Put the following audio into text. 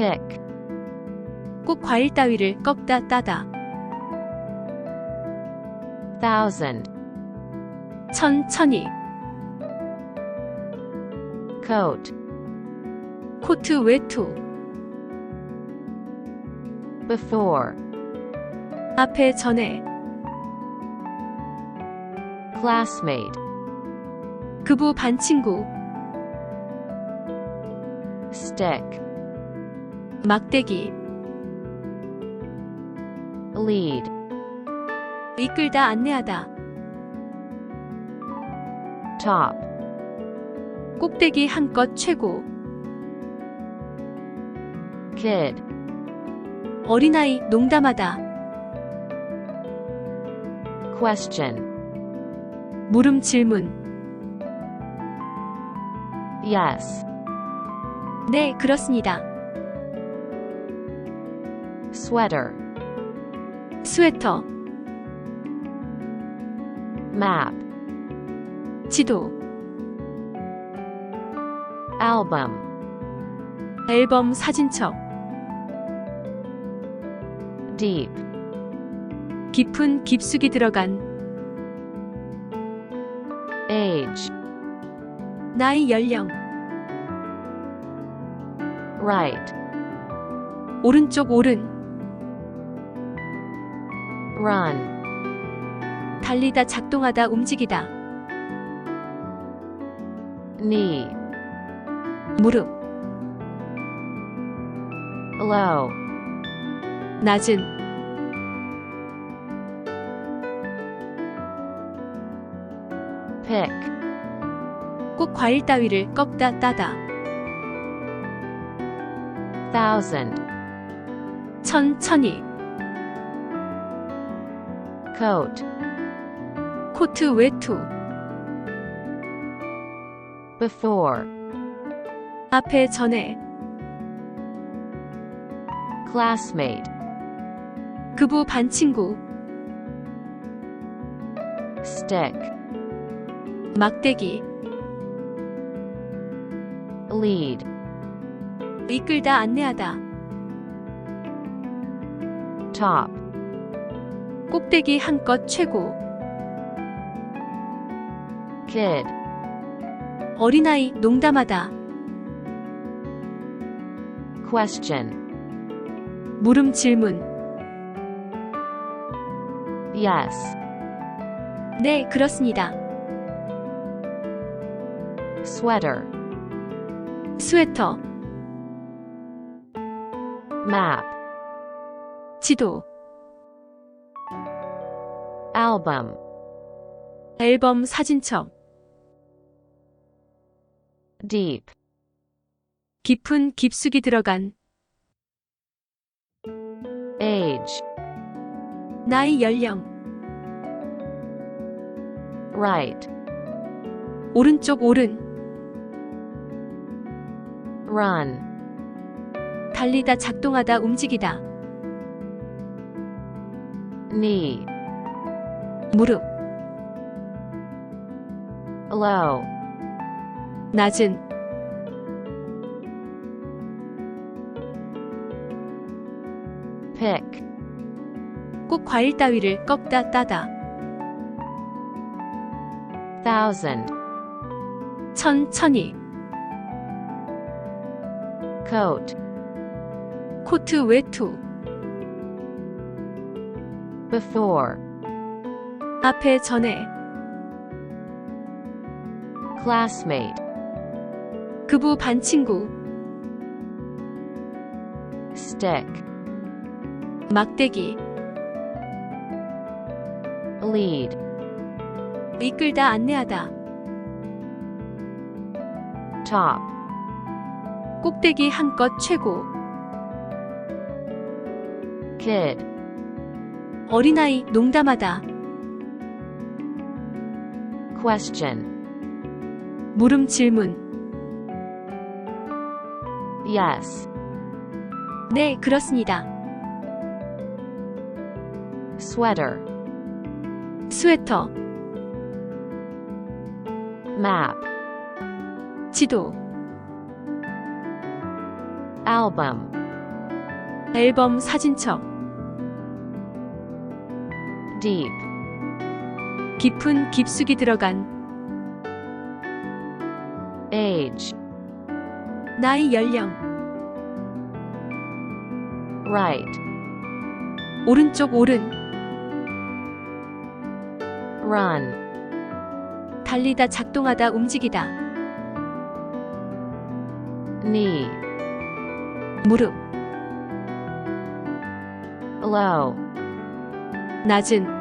pick, 꼭 과일 따위를 꺾다 따다. thousand, 천천히. coat, 코트 외투. before, 앞에 전에. classmate, 그부 반 친구. stick, 막대기. lead, 이끌다 안내하다. top, 꼭대기 한껏 최고. kid, 어린아이 농담하다. question, 물음 질문. yes, 네, 그렇습니다. Sweater, 스웨터, map, 지도, album, 앨범 사진첩, deep, 깊은 깊숙이 들어간 age, 나이 연령, right, 오른쪽 오른, run, 달리다 작동하다 움직이다, knee, 무릎, low, 낮은, pick, 꼭 과일 따위를 꺾다 따다, thousand, 천천히, coat, 코트 외투, before, 앞에 전에, classmate, 그부 반 친구, stick, 막대기, lead, 이끌다 안내하다, top, 꼭대기 한껏 최고, kid, 어린아이 농담하다, question, 물음 질문, yes, 네, 그렇습니다. sweater, 스웨터, map, 지도, album, 앨범 사진첩, deep, 깊은 깊숙이 들어간 age, 나이 연령, right, 오른쪽 오른, run, 달리다 작동하다 움직이다, knee, 무릎, low, 낮은, pick, 꼭 과일 따위를 꺾다 따다, thousand, 천천히, coat, 코트 외투, before, 앞에 전에, classmate, 그부 반 친구, stick, 막대기, lead, 이끌다 안내하다, top, 꼭대기 한껏 최고, kid, 어린아이 농담하다, question, 물음 질문, yes, 네, 그렇습니다. sweater, 스웨터, map, 지도, album, 앨범 사진첩 deep, 깊은 깊숙이 들어간 age, 나이 연령. Right, 오른쪽 오른. Run, 달리다 작동하다 움직이다. Knee, 무릎. Low, 낮은